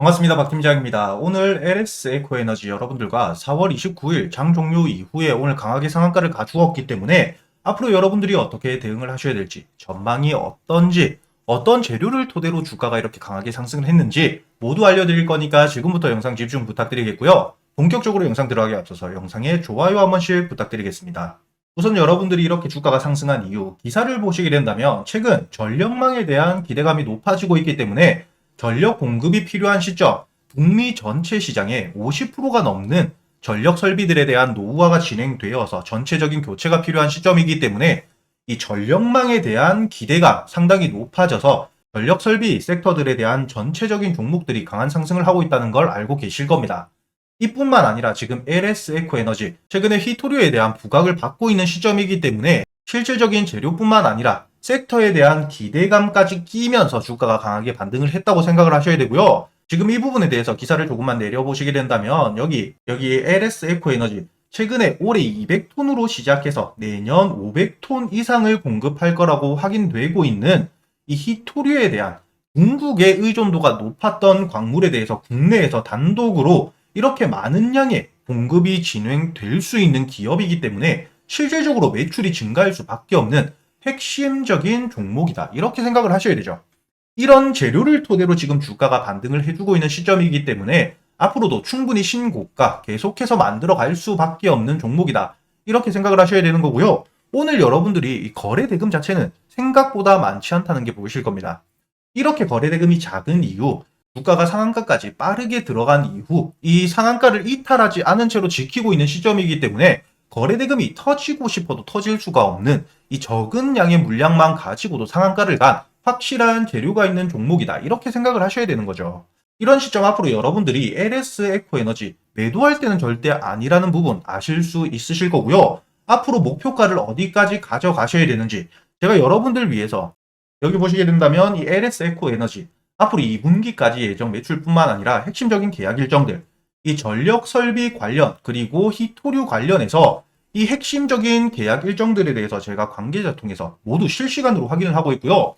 반갑습니다. 박 팀장입니다. 오늘 LS 에코에너지 여러분들과 4월 29일 장 종료 이후에 오늘 강하게 상한가를 가주었기 때문에 앞으로 여러분들이 어떻게 대응을 하셔야 될지, 전망이 어떤지, 어떤 재료를 토대로 주가가 이렇게 강하게 상승을 했는지 모두 알려드릴 거니까 지금부터 영상 집중 부탁드리겠고요. 본격적으로 영상 들어가기 앞서서 영상에 좋아요 한 번씩 부탁드리겠습니다. 우선 여러분들이 이렇게 주가가 상승한 이유, 기사를 보시게 된다면 최근 전력망에 대한 기대감이 높아지고 있기 때문에 전력 공급이 필요한 시점, 북미 전체 시장의 50%가 넘는 전력 설비들에 대한 노후화가 진행되어서 전체적인 교체가 필요한 시점이기 때문에 이 전력망에 대한 기대감 상당히 높아져서 전력 설비 섹터들에 대한 전체적인 종목들이 강한 상승을 하고 있다는 걸 알고 계실 겁니다. 이뿐만 아니라 지금 LS 에코 에너지 최근에 히토류에 대한 부각을 받고 있는 시점이기 때문에 실질적인 재료뿐만 아니라 섹터에 대한 기대감까지 끼면서 주가가 강하게 반등을 했다고 생각을 하셔야 되고요. 지금 이 부분에 대해서 기사를 조금만 내려보시게 된다면 여기 여기 LS 에코 에너지 최근에 올해 200톤으로 시작해서 내년 500톤 이상을 공급할 거라고 확인되고 있는 이 히토류에 대한 중국의 의존도가 높았던 광물에 대해서 국내에서 단독으로 이렇게 많은 양의 공급이 진행될 수 있는 기업이기 때문에 실질적으로 매출이 증가할 수밖에 없는 핵심적인 종목이다. 이렇게 생각을 하셔야 되죠. 이런 재료를 토대로 지금 주가가 반등을 해주고 있는 시점이기 때문에 앞으로도 충분히 신고가 계속해서 만들어 갈 수밖에 없는 종목이다. 이렇게 생각을 하셔야 되는 거고요. 오늘 여러분들이 이 거래 대금 자체는 생각보다 많지 않다는 게 보이실 겁니다. 이렇게 거래 대금이 작은 이유, 주가가 상한가까지 빠르게 들어간 이후 이 상한가를 이탈하지 않은 채로 지키고 있는 시점이기 때문에 거래 대금이 터지고 싶어도 터질 수가 없는 이 적은 양의 물량만 가지고도 상한가를 간 확실한 재료가 있는 종목이다. 이렇게 생각을 하셔야 되는 거죠. 이런 시점 앞으로 여러분들이 LS 에코에너지 매도할 때는 절대 아니라는 부분 아실 수 있으실 거고요. 앞으로 목표가를 어디까지 가져가셔야 되는지 제가 여러분들 위해서 여기 보시게 된다면 이 LS 에코에너지 앞으로 2분기까지 예정 매출뿐만 아니라 핵심적인 계약 일정들 이 전력 설비 관련 그리고 히토류 관련해서 이 핵심적인 계약 일정들에 대해서 제가 관계자 통해서 모두 실시간으로 확인을 하고 있고요.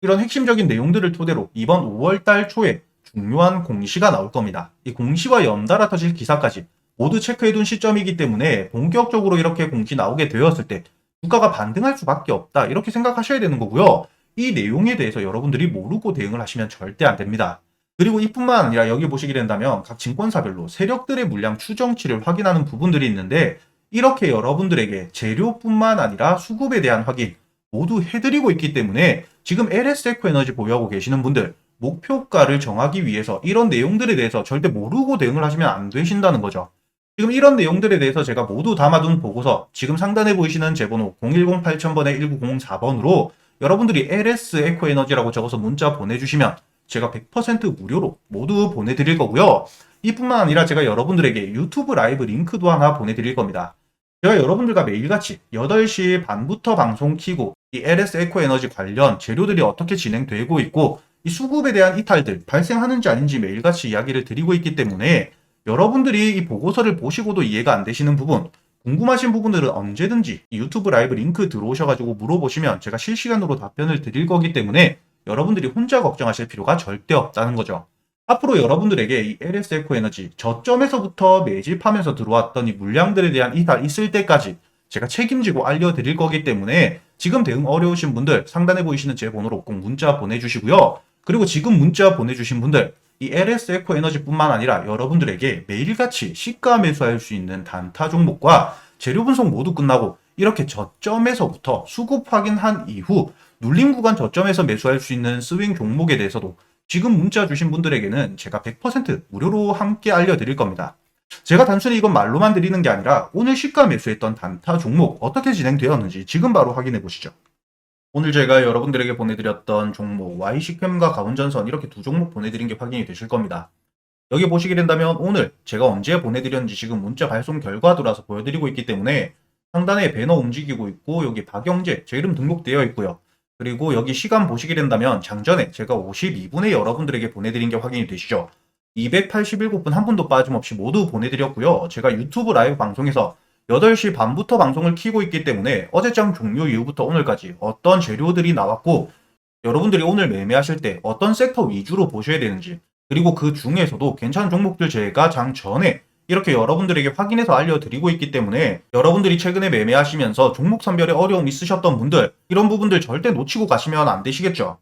이런 핵심적인 내용들을 토대로 이번 5월 달 초에 중요한 공시가 나올 겁니다. 이 공시와 연달아 터질 기사까지 모두 체크해둔 시점이기 때문에 본격적으로 이렇게 공시 나오게 되었을 때 주가가 반등할 수밖에 없다 이렇게 생각하셔야 되는 거고요. 이 내용에 대해서 여러분들이 모르고 대응을 하시면 절대 안 됩니다. 그리고 이뿐만 아니라 여기 보시게 된다면 각 증권사별로 세력들의 물량 추정치를 확인하는 부분들이 있는데 이렇게 여러분들에게 재료뿐만 아니라 수급에 대한 확인 모두 해드리고 있기 때문에 지금 LS 에코 에너지 보유하고 계시는 분들 목표가를 정하기 위해서 이런 내용들에 대해서 절대 모르고 대응을 하시면 안 되신다는 거죠. 지금 이런 내용들에 대해서 제가 모두 담아둔 보고서 지금 상단에 보이시는 제 번호 010-8000번에 1904번으로 여러분들이 LS 에코에너지라고 적어서 문자 보내주시면 제가 100% 무료로 모두 보내드릴 거고요. 이뿐만 아니라 제가 여러분들에게 유튜브 라이브 링크도 하나 보내드릴 겁니다. 제가 여러분들과 매일같이 8시 반부터 방송 키고 이 LS 에코 에너지 관련 재료들이 어떻게 진행되고 있고 이 수급에 대한 이탈들 발생하는지 아닌지 매일같이 이야기를 드리고 있기 때문에 여러분들이 이 보고서를 보시고도 이해가 안 되시는 부분 궁금하신 부분들은 언제든지 유튜브 라이브 링크 들어오셔가지고 물어보시면 제가 실시간으로 답변을 드릴 거기 때문에 여러분들이 혼자 걱정하실 필요가 절대 없다는 거죠. 앞으로 여러분들에게 이 LS 에코 에너지 저점에서부터 매집하면서 들어왔던 이 물량들에 대한 이탈 있을 때까지 제가 책임지고 알려드릴 거기 때문에 지금 대응 어려우신 분들 상단에 보이시는 제 번호로 꼭 문자 보내주시고요. 그리고 지금 문자 보내주신 분들 이 LS 에코 에너지뿐만 아니라 여러분들에게 매일같이 시가 매수할 수 있는 단타 종목과 재료 분석 모두 끝나고 이렇게 저점에서부터 수급 확인한 이후 눌림 구간 저점에서 매수할 수 있는 스윙 종목에 대해서도 지금 문자 주신 분들에게는 제가 100% 무료로 함께 알려드릴 겁니다. 제가 단순히 이건 말로만 드리는 게 아니라 오늘 시가 매수했던 단타 종목 어떻게 진행되었는지 지금 바로 확인해 보시죠. 오늘 제가 여러분들에게 보내드렸던 종목 Y시캠과 가운전선 이렇게 두 종목 보내드린 게 확인이 되실 겁니다. 여기 보시게 된다면 오늘 제가 언제 보내드렸는지 지금 문자 발송 결과 들어와서 보여드리고 있기 때문에 상단에 배너 움직이고 있고 여기 박영재 제 이름 등록되어 있고요. 그리고 여기 시간 보시게 된다면 장전에 제가 52분에 여러분들에게 보내드린 게 확인이 되시죠. 287분 한 분도 빠짐없이 모두 보내드렸고요. 제가 유튜브 라이브 방송에서 8시 반부터 방송을 키고 있기 때문에 어제장 종료 이후부터 오늘까지 어떤 재료들이 나왔고 여러분들이 오늘 매매하실 때 어떤 섹터 위주로 보셔야 되는지 그리고 그 중에서도 괜찮은 종목들 제가 장 전에 이렇게 여러분들에게 확인해서 알려드리고 있기 때문에 여러분들이 최근에 매매하시면서 종목 선별에 어려움 있으셨던 분들 이런 부분들 절대 놓치고 가시면 안 되시겠죠.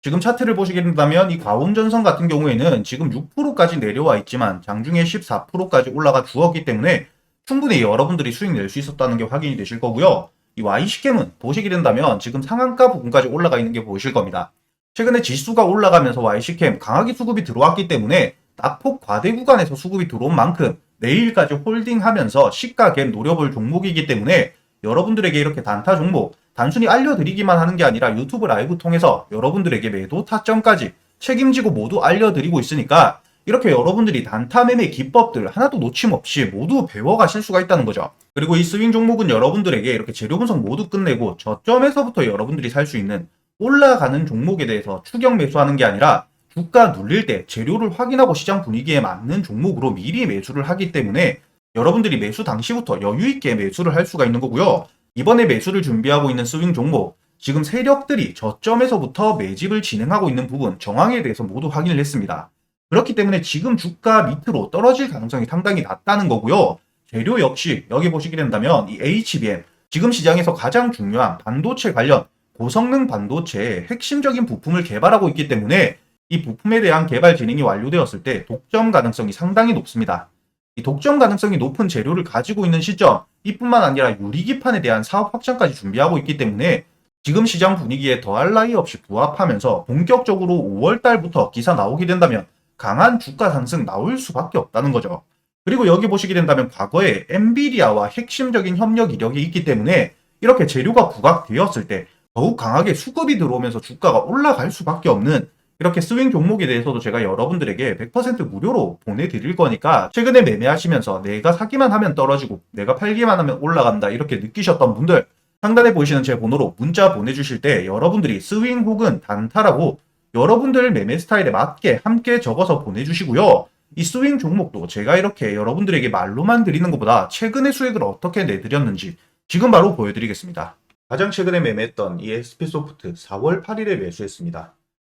지금 차트를 보시게 된다면 이 과운전선 같은 경우에는 지금 6%까지 내려와 있지만 장중에 14%까지 올라가 주었기 때문에 충분히 여러분들이 수익 낼 수 있었다는 게 확인이 되실 거고요. 이 Y시캠은 보시게 된다면 지금 상한가 부분까지 올라가 있는 게 보이실 겁니다. 최근에 지수가 올라가면서 Y시캠 강하게 수급이 들어왔기 때문에 낙폭 과대 구간에서 수급이 들어온 만큼 내일까지 홀딩하면서 시가 갭 노려볼 종목이기 때문에 여러분들에게 이렇게 단타 종목 단순히 알려드리기만 하는 게 아니라 유튜브 라이브 통해서 여러분들에게 매도 타점까지 책임지고 모두 알려드리고 있으니까 이렇게 여러분들이 단타 매매 기법들 하나도 놓침없이 모두 배워가실 수가 있다는 거죠. 그리고 이 스윙 종목은 여러분들에게 이렇게 재료 분석 모두 끝내고 저점에서부터 여러분들이 살 수 있는 올라가는 종목에 대해서 추격 매수하는 게 아니라 주가 눌릴 때 재료를 확인하고 시장 분위기에 맞는 종목으로 미리 매수를 하기 때문에 여러분들이 매수 당시부터 여유 있게 매수를 할 수가 있는 거고요. 이번에 매수를 준비하고 있는 스윙 종목 지금 세력들이 저점에서부터 매집을 진행하고 있는 부분 정황에 대해서 모두 확인을 했습니다. 그렇기 때문에 지금 주가 밑으로 떨어질 가능성이 상당히 낮다는 거고요. 재료 역시 여기 보시게 된다면 이 HBM 지금 시장에서 가장 중요한 반도체 관련 고성능 반도체의 핵심적인 부품을 개발하고 있기 때문에 이 부품에 대한 개발 진행이 완료되었을 때 독점 가능성이 상당히 높습니다. 이 독점 가능성이 높은 재료를 가지고 있는 시점 이뿐만 아니라 유리기판에 대한 사업 확장까지 준비하고 있기 때문에 지금 시장 분위기에 더할 나위 없이 부합하면서 본격적으로 5월 달부터 기사 나오게 된다면 강한 주가 상승 나올 수밖에 없다는 거죠. 그리고 여기 보시게 된다면 과거에 엔비디아와 핵심적인 협력 이력이 있기 때문에 이렇게 재료가 부각되었을 때 더욱 강하게 수급이 들어오면서 주가가 올라갈 수밖에 없는 이렇게 스윙 종목에 대해서도 제가 여러분들에게 100% 무료로 보내드릴 거니까 최근에 매매하시면서 내가 사기만 하면 떨어지고 내가 팔기만 하면 올라간다 이렇게 느끼셨던 분들 상단에 보이시는 제 번호로 문자 보내주실 때 여러분들이 스윙 혹은 단타라고 여러분들 매매 스타일에 맞게 함께 적어서 보내주시고요. 이 스윙 종목도 제가 이렇게 여러분들에게 말로만 드리는 것보다 최근의 수익을 어떻게 내드렸는지 지금 바로 보여드리겠습니다. 가장 최근에 매매했던 이 SP소프트 4월 8일에 매수했습니다.